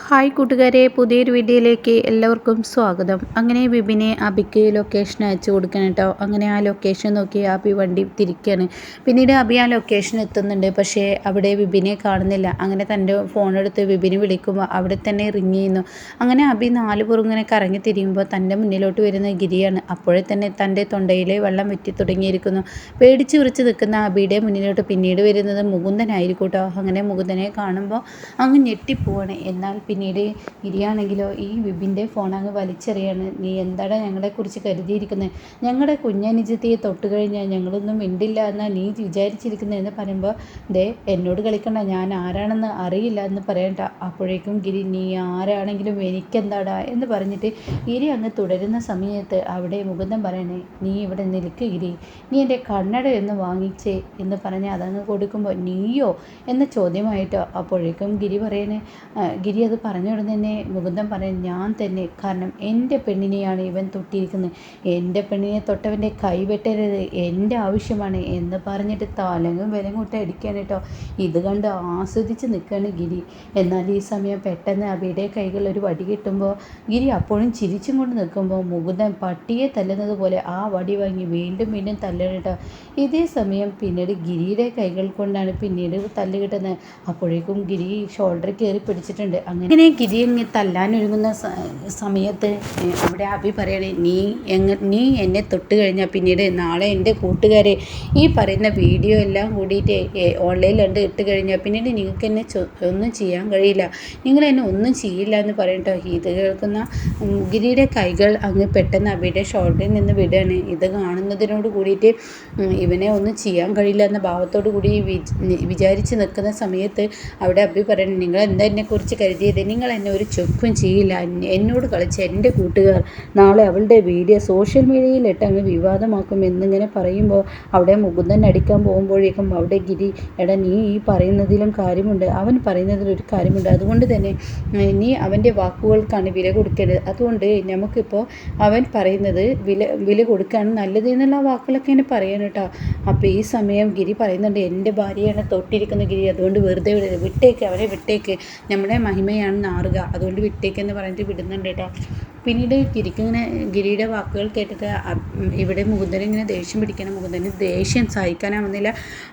Hi കൂട്ടുകാരെ പുതിയൊരു വീഡിയോയിലേക്ക് എല്ലാവർക്കും സ്വാഗതം. അങ്ങനെ ബിബിനെ അബിക്ക് ലൊക്കേഷൻ അയച്ചു കൊടുക്കണം കേട്ടോ അങ്ങനെ ആ ലൊക്കേഷൻ നോക്കി അബി വണ്ടി തിരിക്കുകയാണ് പിന്നീട് അബി ആ ലൊക്കേഷൻ എത്തുന്നുണ്ട്. പക്ഷേ അവിടെ ബിബിനെ കാണുന്നില്ല. അങ്ങനെ തന്റെ ഫോണെടുത്ത് ബിബിനെ വിളിക്കുമ്പോൾ അവിടെ തന്നെ റിങ് ചെയ്യുന്നു. അങ്ങനെ അബി നാല് പുറങ്ങനെ കറങ്ങി തിരിയുമ്പോൾ തന്റെ മുന്നിലോട്ട് വരുന്ന ഗിരിയാണ്. അപ്പോഴേ തന്നെ തന്റെ തൊണ്ടയിലെ വെള്ളം വെറ്റി തുടങ്ങിയിരിക്കുന്നു. പേടിച്ച് വിറിച്ച് നിൽക്കുന്ന അബിയുടെ മുന്നിലോട്ട് പിന്നീട് വരുന്നത് മുകുന്ദനായിരിക്കും കേട്ടോ അങ്ങനെ മുകുന്ദനെ കാണുമ്പോൾ അങ്ങ് ഞെട്ടിപ്പോവാണ്. എന്നാൽ പിന്നീട് ഇരിയാണെങ്കിലോ ഈ വിപിന്റെ അങ്ങ് വലിച്ചെറിയാണ്. നീ ഞങ്ങളെ ഞങ്ങളെക്കുറിച്ച് കരുതിയിരിക്കുന്നത് ഞങ്ങളുടെ കുഞ്ഞനുജത്തിയെ തൊട്ട് കഴിഞ്ഞാൽ ഞങ്ങളൊന്നും മിണ്ടില്ല എന്നാൽ നീ വിചാരിച്ചിരിക്കുന്നത് എന്ന് പറയുമ്പോൾ ദേ എന്നോട് കളിക്കണ്ട. ഞാൻ ആരാണെന്ന് അറിയില്ല എന്ന് പറയണ്ട. അപ്പോഴേക്കും ഗിരി നീ ആരാണെങ്കിലും എനിക്കെന്താടാ? എന്ന് പറഞ്ഞിട്ട് ഗിരി അങ്ങ് തുടരുന്ന സമയത്ത് അവിടെ മുകുന്ദം പറയണേ നീ ഇവിടെ നിൽക്ക് ഗിരി. നീ എന്റെ കണ്ണട എന്ന് വാങ്ങിച്ചേ. എന്ന് പറഞ്ഞ് അതങ്ങ് കൊടുക്കുമ്പോൾ നീയോ? എന്ന ചോദ്യമായിട്ടോ അപ്പോഴേക്കും ഗിരി പറയണേ ഗിരി അത് പറഞ്ഞ പറഞ്ഞുകൊണ്ട് തന്നെ മുകുന്ദൻ പറയും ഞാൻ തന്നെ. കാരണം എന്റെ പെണ്ണിനെയാണ് ഇവൻ തൊട്ടിരിക്കുന്നത്. എന്റെ പെണ്ണിനെ തൊട്ടവന്റെ കൈവെട്ടരുത് എന്റെ ആവശ്യമാണ് എന്ന് പറഞ്ഞിട്ട് തലങ്ങും വിലങ്ങും കൂട്ടി അടിക്കാൻ കേട്ടോ. ഇത് കണ്ട് ആസ്വദിച്ച് നിൽക്കുകയാണ് ഗിരി. എന്നാൽ ഈ സമയം പെട്ടെന്ന് അവിടെ കൈകൾ ഒരു വടി കിട്ടുമ്പോൾ ഗിരി അപ്പോഴും ചിരിച്ചും കൊണ്ട് നിൽക്കുമ്പോൾ മുകുന്ദൻ പട്ടിയെ തല്ലുന്നത് പോലെ ആ വടി വാങ്ങി വീണ്ടും വീണ്ടും തല്ലണം ഇതേ സമയം പിന്നീട് ഗിരിയുടെ കൈകൾ കൊണ്ടാണ് പിന്നീട് തല്ല് കിട്ടുന്നത്. അപ്പോഴേക്കും ഗിരി ഷോൾഡർ കയറി പിടിച്ചിട്ടുണ്ട്. അങ്ങനെ ഗിരി അങ്ങ് തല്ലാനൊരുങ്ങുന്ന സമയത്ത് അവിടെ അഭി പറയണേ നീ എങ്ങ നീ എന്നെ തൊട്ട് കഴിഞ്ഞാൽ പിന്നീട് നാളെ എന്റെ കൂട്ടുകാരെ ഈ പറയുന്ന വീഡിയോ എല്ലാം കൂടിയിട്ട് ഓൺലൈനിൽ കണ്ട് ഇട്ട് കഴിഞ്ഞാൽ പിന്നീട് നിങ്ങൾക്ക് എന്നെ ഒന്നും ചെയ്യാൻ കഴിയില്ല. നിങ്ങൾ എന്നെ ഒന്നും ചെയ്യില്ല എന്ന് പറയട്ടോ ഇത് കേൾക്കുന്ന ഗിരിയുടെ കൈകൾ അങ്ങ് പെട്ടെന്ന് അഭിയുടെ ഷോൾഡറിൽ നിന്ന് വിടുകയാണ് ഇത് കാണുന്നതിനോട് കൂടിയിട്ട് ഇവനെ ഒന്നും ചെയ്യാൻ കഴിയില്ല എന്ന ഭാവത്തോടു കൂടി വിചാരിച്ച് നിൽക്കുന്ന സമയത്ത് അവിടെ അഭി പറയണം നിങ്ങൾ എന്താ എന്നെക്കുറിച്ച് കരുതിയത് നിങ്ങൾ എന്നെ ഒരു ചൊക്കും ചെയ്യില്ല. എന്നോട് കളിച്ച എന്റെ കൂട്ടുകാർ നാളെ അവളുടെ വീഡിയോ സോഷ്യൽ മീഡിയയിലിട്ട് അങ്ങ് വിവാദമാക്കും എന്നിങ്ങനെ പറയുമ്പോൾ അവിടെ മുകുന്ദൻ അടിക്കാൻ പോകുമ്പോഴേക്കും അവിടെ ഗിരി എടാ നീ ഈ പറയുന്നതിലും കാര്യമുണ്ട്. അവൻ പറയുന്നതിലൊരു കാര്യമുണ്ട്. അതുകൊണ്ട് തന്നെ നീ അവന്റെ വാക്കുകൾക്കാണ് വില കൊടുക്കരുത്. അതുകൊണ്ട് നമുക്കിപ്പോൾ അവൻ പറയുന്നത് വില വില കൊടുക്കുകയാണ് നല്ലത് എന്നുള്ള വാക്കുകളൊക്കെ എന്നെ പറയാൻ കേട്ടോ അപ്പോൾ ഈ സമയം ഗിരി പറയുന്നുണ്ട് എന്റെ ഭാര്യയാണ് തൊട്ടിരിക്കുന്ന ഗിരി. അതുകൊണ്ട് വെറുതെ വിട്ടേക്ക് അവരെ വിട്ടേക്ക്. നമ്മുടെ മഹിമയാണ് നാറുക അതുകൊണ്ട് വിട്ടേക്കെന്ന് പറഞ്ഞിട്ട് വിടുന്നുണ്ട് കേട്ടോ. പിന്നീട് ഗിരിക്കിങ്ങനെ ഗിരിയുടെ വാക്കുകൾ കേട്ടിട്ട് ഇവിടെ മുകുന്ദൻ ഇങ്ങനെ ദേഷ്യം പിടിക്കണം. മുകുന്ദന് ദേഷ്യം സഹിക്കാനാവുന്നില്ല.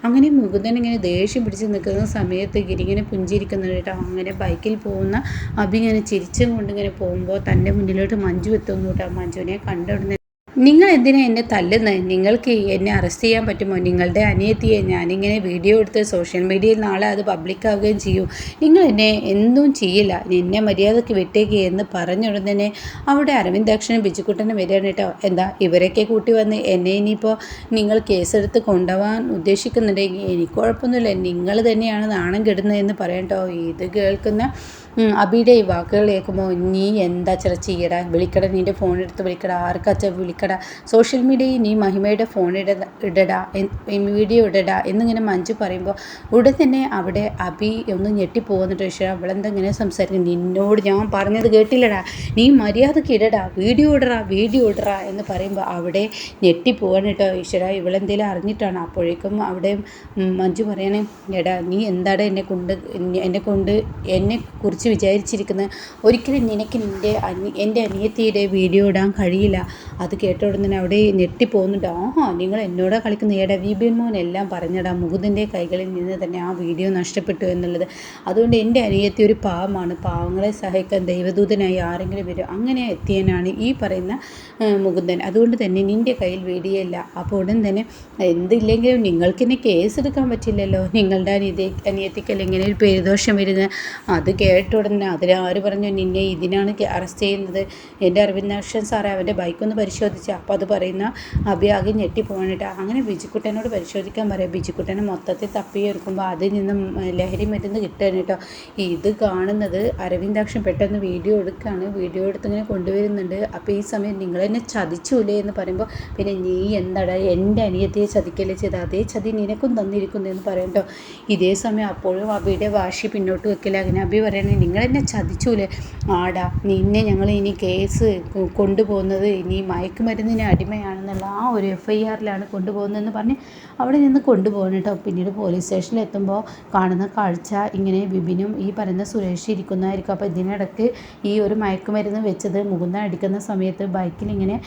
അങ്ങനെ മുകുന്ദൻ ഇങ്ങനെ ദേഷ്യം പിടിച്ച് നിൽക്കുന്ന സമയത്ത് ഗിരി ഇങ്ങനെ പുഞ്ചിരിക്കുന്നുണ്ട് കേട്ടോ. അങ്ങനെ ബൈക്കിൽ പോകുന്ന അഭി ഇങ്ങനെ ചിരിച്ചും കൊണ്ട് ഇങ്ങനെ പോകുമ്പോൾ തന്റെ മുന്നിലോട്ട് മഞ്ജു എത്തുന്നു കേട്ടോ. മഞ്ജുവിനെ കണ്ട നിങ്ങൾ എന്തിനാ എന്നെ തല്ലുന്നത് നിങ്ങൾക്ക് എന്നെ അറസ്റ്റ് ചെയ്യാൻ പറ്റുമോ? നിങ്ങളുടെ അനിയത്തിയെ ഞാനിങ്ങനെ വീഡിയോ എടുത്ത് സോഷ്യൽ മീഡിയയിൽ നാളെ അത് പബ്ലിക്കാവുകയും ചെയ്യും. നിങ്ങൾ എന്നെ എന്തും ചെയ്യില്ല. എന്നെ മര്യാദയ്ക്ക് വിട്ടേക്ക് എന്ന് പറഞ്ഞുടനെ അവിടെ അരവിന്ദാക്ഷനും ബിജുക്കുട്ടനും വരികയാണ് കേട്ടോ. എന്താ ഇവരൊക്കെ കൂട്ടി വന്ന് എന്നെ ഇനിയിപ്പോൾ നിങ്ങൾ കേസെടുത്ത് കൊണ്ടുപോകാൻ ഉദ്ദേശിക്കുന്നുണ്ടെങ്കിൽ എനിക്ക് കുഴപ്പമൊന്നുമില്ല. നിങ്ങൾ തന്നെയാണ് നാണം കെടുന്നതെന്ന് പറയാം കേട്ടോ. ഇത് കേൾക്കുന്ന അബിയുടെ ഈ വാക്കുകൾ കേൾക്കുമ്പോൾ നീ എന്താ ചില ചെയ്യടാ വിളിക്കട നിന്റെ ഫോൺ എടുത്ത് വിളിക്കട ആർക്കാച്ച വിളിക്കട? സോഷ്യൽ മീഡിയയിൽ നീ മഹിമയുടെ ഫോൺ ഇട ഇടടാ വീഡിയോ ഇടടാ എന്നിങ്ങനെ മഞ്ജു പറയുമ്പോൾ ഉടൻ തന്നെ അവിടെ അബി ഒന്ന് ഞെട്ടിപ്പോകുന്നിട്ട് പക്ഷേ അവളെന്താ ഇങ്ങനെ സംസാരിക്കും നിന്നോട് ഞാൻ പറഞ്ഞത് കേട്ടില്ലടാ. നീ മര്യാദയ്ക്ക് ഇടടാ വീഡിയോ ഇടറാ വീഡിയോ ഇടറാ എന്ന് പറയുമ്പോൾ അവിടെ ഞെട്ടിപ്പോകാൻ കേട്ടോ. ഈശ്വര ഇവളെന്തേലും അറിഞ്ഞിട്ടാണ്? അപ്പോഴേക്കും അവിടെ മഞ്ജു പറയണേ എടാ നീ എന്താടാ എന്നെ കൊണ്ട് എന്നെ കൊണ്ട് എന്നെ കുറിച്ച് വിചാരിച്ചിരിക്കുന്നത് ഒരിക്കലും നിനക്ക് നിന്റെ അനി എന്റെ അനിയത്തിയുടെ വീഡിയോ ഇടാൻ കഴിയില്ല. അത് കേട്ട ഉടനെ അവിടെ ഞെട്ടിപ്പോകുന്നുണ്ട് ആഹാ നിങ്ങൾ എന്നോട് കളിക്കുന്ന? ഏടാ വിപിൻ മോൻ എല്ലാം പറഞ്ഞടാ മുകുന്ദന്റെ കൈകളിൽ നിന്ന് തന്നെ ആ വീഡിയോ നഷ്ടപ്പെട്ടു എന്നുള്ളത്. അതുകൊണ്ട് എന്റെ അനിയത്തി ഒരു പാവമാണ്. പാവങ്ങളെ സഹായിക്കാൻ ദൈവദൂതനായി ആരെങ്കിലും വരും. അങ്ങനെ എത്തിയനാണ് ഈ പറയുന്ന മുകുന്ദൻ. അതുകൊണ്ട് തന്നെ നിന്റെ കയ്യിൽ വീഡിയോ ഇല്ല അപ്പോൾ ഉടൻ തന്നെ എന്തില്ലെങ്കിലും നിങ്ങൾക്ക് എന്നെ കേസ് എടുക്കാൻ പറ്റില്ലല്ലോ. നിങ്ങളുടെ അനിയത്തി അനിയത്തിക്കല്ല ഒരു പേരുദോഷം വരുന്നത്? അത് കേട്ട ഉടനെ അതിൽ ആര് പറഞ്ഞു നിന്നെ ഇതിനാണ് അറസ്റ്റ് ചെയ്യുന്നത്? എന്റെ അരവിന്ദ് നാഷൻ സാറേ അവന്റെ ബൈക്കൊന്ന് പരിശോധിച്ച. അപ്പോൾ അത് പറയുന്ന അഭിയാകെ ഞെട്ടിപ്പോകാനിട്ട് അങ്ങനെ ബിജിക്കുട്ടനോട് പരിശോധിക്കാൻ പറയാം. ബിജിക്കുട്ടനെ മൊത്തത്തിൽ തപ്പിയെടുക്കുമ്പോൾ അതിൽ നിന്നും ലഹരി മരുന്ന് കിട്ടുകയാണ് കേട്ടോ. ഇത് കാണുന്നത് അരവിന്ദാക്ഷൻ പെട്ടെന്ന് വീഡിയോ എടുക്കുകയാണ്. വീഡിയോ എടുത്ത് ഇങ്ങനെ കൊണ്ടുവരുന്നുണ്ട്. അപ്പോൾ ഈ സമയം നിങ്ങൾ എന്നെ ചതിച്ചൂലേ എന്ന് പറയുമ്പോൾ പിന്നെ നീ എന്താടാ എന്റെ അനിയത്തെ ചതിക്കല്ലേ ചെയ്ത്? അതേ ചതി നിനക്കും തന്നിരിക്കുന്നു എന്ന് പറയും കേട്ടോ. ഇതേ സമയം അപ്പോഴും അബിയുടെ വാശി പിന്നോട്ട് വെക്കില്ല. അങ്ങനെ അബി പറയണേ നിങ്ങൾ എന്നെ ചതിച്ചൂലേ? ആടാ നിന്നെ ഞങ്ങൾ ഇനി കേസ് കൊണ്ടുപോകുന്നത് ഇനി മയക്കുമരുന്നിന് അടിമയാണെന്നുള്ള ആ ഒരു എഫ് ഐ ആറിലാണ് കൊണ്ടുപോകുന്നതെന്ന് പറഞ്ഞ് അവിടെ നിന്ന് കൊണ്ടുപോകണം കേട്ടോ. പിന്നീട് പോലീസ് സ്റ്റേഷനിൽ എത്തുമ്പോൾ കാണുന്ന കാഴ്ച ഇങ്ങനെ വിപിനും ഈ പറയുന്ന സുരേഷ് ഇരിക്കുന്നതായിരിക്കും. അപ്പോൾ ഇതിനിടയ്ക്ക് ഈ ഒരു മയക്കുമരുന്ന് വെച്ചത് മുകുന്ന അടിക്കുന്ന സമയത്ത് ബൈക്കിൽ ഇങ്ങനെ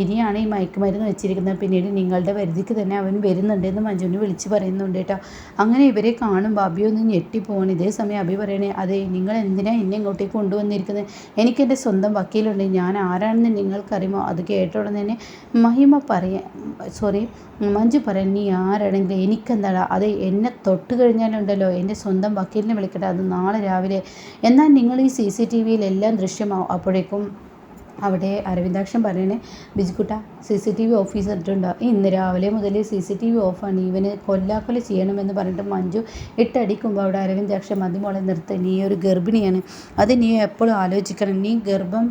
ഗിനിയാണ് ഈ മയക്കുമരുന്ന് വെച്ചിരിക്കുന്നത്. പിന്നീട് നിങ്ങളുടെ പരിധിക്ക് തന്നെ അവൻ വരുന്നുണ്ടെന്ന് മഞ്ജുവിന് വിളിച്ച് പറയുന്നുണ്ട് കേട്ടോ. അങ്ങനെ ഇവരെ കാണുമ്പോൾ അഭിയൊന്ന് ഒന്ന് ഞെട്ടിപ്പോവാണ്. ഇതേ സമയം അഭി പറയണേ അതെ നിങ്ങൾ എന്തിനാണ് എന്നെ ഇങ്ങോട്ടേക്ക് കൊണ്ടുവന്നിരിക്കുന്നത്? എനിക്കെന്റെ സ്വന്തം വക്കീലുണ്ട്. ഞാൻ ആരാണെന്ന് നിങ്ങൾക്കറിയുമോ? അത് കേട്ടോടെ തന്നെ മഹിമ പറയാൻ സോറി മഞ്ജു പറയാൻ നീ ആരാണെങ്കിലും എനിക്കെന്താടാ? അത് എന്നെ തൊട്ട് കഴിഞ്ഞാലുണ്ടല്ലോ. എന്റെ സ്വന്തം വക്കീലിനെ വിളിക്കട്ടെ അത് നാളെ രാവിലെ. എന്നാൽ നിങ്ങൾ ഈ സി സി ടി വിയിലെല്ലാം ദൃശ്യമാവും. അപ്പോഴേക്കും അവിടെ അരവിന്ദാക്ഷൻ പറയണേ ബിജുക്കുട്ട C C T V office ചെയ്തിട്ടുണ്ടോ ഇന്ന് രാവിലെ മുതൽ സി സി ടി വി ഓഫാണ് ഇവന് കൊല്ലാക്കൊല ചെയ്യണമെന്ന് പറഞ്ഞിട്ട് മഞ്ജു ഇട്ടടിക്കുമ്പോൾ അവിടെ അരവിന്ദാക്ഷൻ മതിമോളെ നിർത്ത്. നീ ഒരു ഗർഭിണിയാണ്. അത് നീ എപ്പോഴും ആലോചിക്കണം. നീ ഗർഭം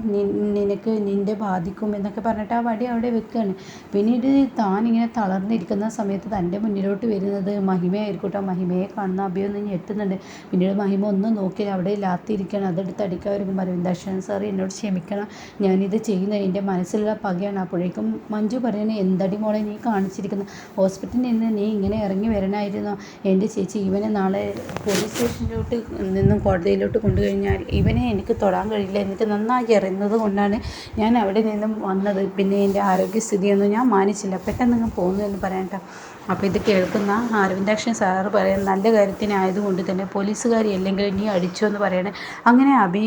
നിനക്ക് നിന്റെ ബാധിക്കും എന്നൊക്കെ പറഞ്ഞിട്ട് ആ വടി അവിടെ വെക്കുകയാണ് പിന്നീട് താൻ ഇങ്ങനെ തളർന്നിരിക്കുന്ന സമയത്ത് തന്റെ മുന്നിലോട്ട് വരുന്നത് മഹിമയായിരിക്കട്ടെ. മഹിമയെ കാണുന്ന അഭിയൊന്നും ഞെട്ടുന്നുണ്ട് പിന്നീട് മഹിമ ഒന്നും നോക്കി അവിടെ ലാത്തിയിരിക്കുകയാണ് അതെടുത്ത് അടിക്കാൻ വരുമ്പോൾ അരവിന്ദാക്ഷൻ സാർ എന്നോട് ക്ഷമിക്കണം. ഞാൻ ഞാനിത് ചെയ്യുന്നത് എന്റെ മനസ്സിലുള്ള പകയാണ്. അപ്പോഴേക്കും മഞ്ജു പറയുന്നത് എന്തടി മോളെ നീ കാണിച്ചിരിക്കുന്നത് ഹോസ്പിറ്റലിൽ നിന്ന് നീ ഇങ്ങനെ ഇറങ്ങി വരണമായിരുന്നു എന്റെ ചേച്ചി ഇവനെ നാളെ പോലീസ് സ്റ്റേഷനിലോട്ട് നിന്നും കോടതിയിലോട്ട് കൊണ്ടുകഴിഞ്ഞാൽ ഇവനെ എനിക്ക് തൊടാൻ കഴിയില്ല. എനിക്ക് നന്നായി അറിയുന്നത് കൊണ്ടാണ് ഞാൻ അവിടെ നിന്നും വന്നത്. പിന്നെ എന്റെ ആരോഗ്യസ്ഥിതിയൊന്നും ഞാൻ മാനിച്ചില്ല. പെട്ടെന്ന് പോകുന്നു എന്ന് പറയാൻ അപ്പോൾ ഇത് കേൾക്കുന്ന അരവിന്ദാക്ഷൻ സാറ് പറയാൻ നല്ല കാര്യത്തിനായതുകൊണ്ട് തന്നെ പോലീസുകാരി അല്ലെങ്കിൽ നീ അടിച്ചു എന്ന് പറയണേ. അങ്ങനെ അബി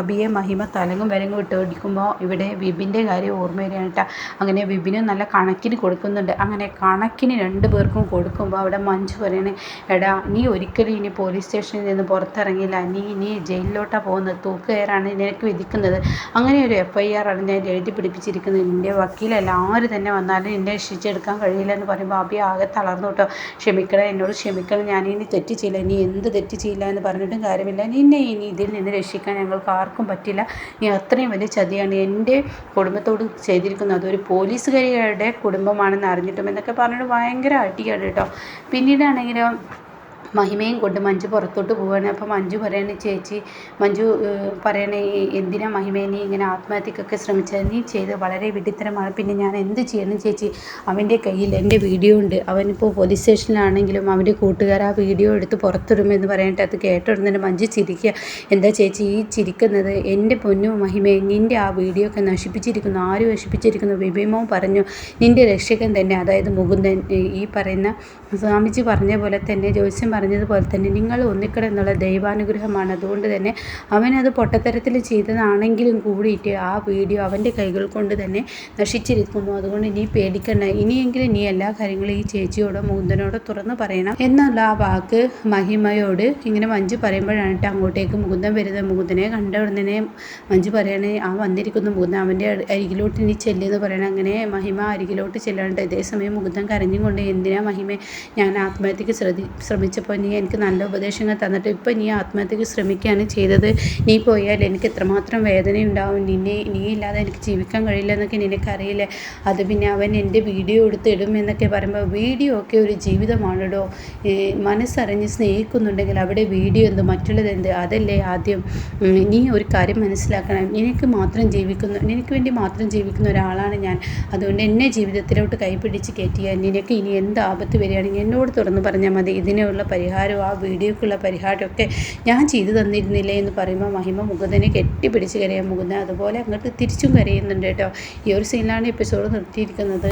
അബിയെ മഹിമ തലങ്ങും വരങ്ങും ഇട്ട് ഓടിക്കുമ്പോൾ ഇവിടെ വിപിന്റെ കാര്യം ഓർമ്മ വരികയാണ് കേട്ടോ അങ്ങനെ വിപിന് നല്ല കണക്കിന് കൊടുക്കുന്നുണ്ട്. അങ്ങനെ കണക്കിന് രണ്ട് പേർക്കും കൊടുക്കുമ്പോൾ അവിടെ മഞ്ജു പറയണേ എടാ നീ ഒരിക്കലും ഇനി പോലീസ് സ്റ്റേഷനിൽ നിന്ന് പുറത്തിറങ്ങില്ല. നീ ഇനി ജയിലിലോട്ടാണ് പോകുന്നത്. തൂക്കുകയറാണ് നിനക്ക് വിധിക്കുന്നത്. അങ്ങനെ ഒരു എഫ് ഐ ആർ ആണ് ഞാൻ എഴുതി പിടിപ്പിച്ചിരിക്കുന്നത്. നിന്റെ വക്കീലല്ല. ആര് തന്നെ വന്നാലും നിന്നെ രക്ഷിച്ചെടുക്കാൻ കഴിയില്ല എന്ന് പറയുമ്പോൾ അബി ആകെ തളർന്നു കേട്ടോ. ക്ഷമിക്കണം എന്നോട് ക്ഷമിക്കണം. ഞാനിനി തെറ്റ് ചെയ്യില്ല. നീ എന്ത് തെറ്റ് ചെയ്യില്ല എന്ന് പറഞ്ഞിട്ടും കാര്യമില്ല. നിന്നെ ഇനി ഇതിൽ നിന്ന് രക്ഷിക്കാൻ ഞങ്ങൾക്ക് ആർക്കും പറ്റില്ല. നീ അത്രയും വലിയ ചതിയാണ്. എന്റെ കുടുംബത്തോട് ചെയ്തിരിക്കുന്നത്. അതൊരു പോലീസുകാരിയുടെ കുടുംബമാണെന്ന് അറിഞ്ഞിട്ടും എന്നൊക്കെ പറഞ്ഞിട്ട് ഭയങ്കര അടിയാണ് കേട്ടോ. പിന്നീടാണെങ്കിലും മഹിമയും കൊണ്ട് മഞ്ജു പുറത്തോട്ട് പോവുകയാണ് അപ്പോൾ മഞ്ജു പറയണേ ചേച്ചി മഞ്ജു പറയണേ എന്തിനാ മഹിമയെ നീ ഇങ്ങനെ ആത്മഹത്യക്കൊക്കെ ശ്രമിച്ചത്? നീ ചെയ്ത് വളരെ വിഡിത്തരമാണ്. പിന്നെ ഞാൻ എന്ത് ചെയ്യണം ചേച്ചി? അവന്റെ കയ്യിൽ എന്റെ വീഡിയോ ഉണ്ട്. അവനിപ്പോൾ പോലീസ് സ്റ്റേഷനിലാണെങ്കിലും അവന്റെ കൂട്ടുകാർ ആ വീഡിയോ എടുത്ത് പുറത്തിടുമെന്ന് പറയട്ടെ അത് കേട്ടോടുന്നതിന് മഞ്ജു ചിരിക്കുക. എന്താ ചേച്ചി ഈ ചിരിക്കുന്നത്? എന്റെ പൊന്നു മഹിമയെ നിന്റെ ആ വീഡിയോ ഒക്കെ നശിപ്പിച്ചിരിക്കുന്നു. ആര് നശിപ്പിച്ചിരിക്കുന്നു? വിഭിമവും പറഞ്ഞു നിന്റെ രക്ഷകൻ തന്നെ. അതായത് മുകുന്ദൻ. ഈ പറയുന്ന സ്വാമിജി പറഞ്ഞ പോലെ തന്നെ ജ്യോത്സ്യം പറഞ്ഞതുപോലെ തന്നെ നിങ്ങൾ ഒന്നിക്കണം എന്നുള്ള ദൈവാനുഗ്രഹമാണ്. അതുകൊണ്ട് തന്നെ അവനത് പൊട്ടത്തരത്തിൽ ചെയ്തതാണെങ്കിലും കൂടിയിട്ട് ആ വീഡിയോ അവന്റെ കൈകൾ കൊണ്ട് തന്നെ നശിച്ചിരിക്കുന്നു. അതുകൊണ്ട് നീ പേടിക്കണ്ട. ഇനിയെങ്കിലും നീ എല്ലാ കാര്യങ്ങളും ഈ ചേച്ചിയോടോ മുകുന്ദനോടോ തുറന്ന് പറയണം എന്നുള്ള ആ വാക്ക് മഹിമയോട് ഇങ്ങനെ മഞ്ജു പറയുമ്പോഴാണ് അങ്ങോട്ടേക്ക് മുകുന്ദൻ വരുന്നത്. മുകുന്ദനെ കണ്ട ഉടനെ മഞ്ജു പറയണേ ആ വന്നിരിക്കുന്ന മുകുന്ദൻ. അവന്റെ അരികിലോട്ട് ഇനി ചെല്ലെന്ന് പറയണം. അങ്ങനെ മഹിമ അരികിലോട്ട് ചെല്ലാണ്ട് ഇതേസമയം മുകുന്ദൻ കരഞ്ഞുകൊണ്ട് എന്തിനാ മഹിമ? ഞാൻ ആത്മഹത്യക്ക് ശ്രദ്ധി ശ്രമിച്ചപ്പോൾ അപ്പോൾ നീ എനിക്ക് നല്ല ഉപദേശങ്ങൾ തന്നിട്ട് ഇപ്പോൾ നീ ആത്മഹത്യക്ക് ശ്രമിക്കുകയാണ് ചെയ്തത്. നീ പോയാൽ എനിക്ക് എത്രമാത്രം വേദനയുണ്ടാവും. നിന്നെ നീ ഇല്ലാതെ എനിക്ക് ജീവിക്കാൻ കഴിയില്ല എന്നൊക്കെ നിനക്കറിയില്ലേ? അത് പിന്നെ അവൻ എന്റെ വീഡിയോ എടുത്ത് ഇടും എന്നൊക്കെ പറയുമ്പോൾ വീഡിയോ ഒക്കെ ഒരു ജീവിതമാണല്ലോ. മനസ്സറിഞ്ഞ് സ്നേഹിക്കുന്നുണ്ടെങ്കിൽ അവിടെ വീഡിയോ എന്ത് മറ്റുള്ളത് എന്ത്? അതല്ലേ ആദ്യം. നീ ഒരു കാര്യം മനസ്സിലാക്കണം. എനിക്ക് മാത്രം ജീവിക്കുന്നു എനിക്ക് വേണ്ടി മാത്രം ജീവിക്കുന്ന ഒരാളാണ് ഞാൻ. അതുകൊണ്ട് എന്നെ ജീവിതത്തിലോട്ട് കൈപിടിച്ച് കയറ്റിയാൽ നിനക്ക് ഇനി എന്ത് ആപത്ത് വരികയാണെങ്കിൽ എന്നോട് തുറന്ന് പറഞ്ഞാൽ മതി. ഇതിനുള്ള പരിഹാരവും ആ വീഡിയോക്കുള്ള പരിഹാരമൊക്കെ ഞാൻ ചെയ്തു തന്നിരുന്നില്ലേ എന്ന് പറയുമ്പോൾ മഹിമ മുകുന്ദനെ കെട്ടിപ്പിടിച്ച് കരയാൻ മുകുന്ദൻ അതുപോലെ അങ്ങോട്ട് തിരിച്ചും കരയുന്നുണ്ട് കേട്ടോ. ഈ ഒരു സീനിലാണ് എപ്പിസോഡ് നിർത്തിയിരിക്കുന്നത്.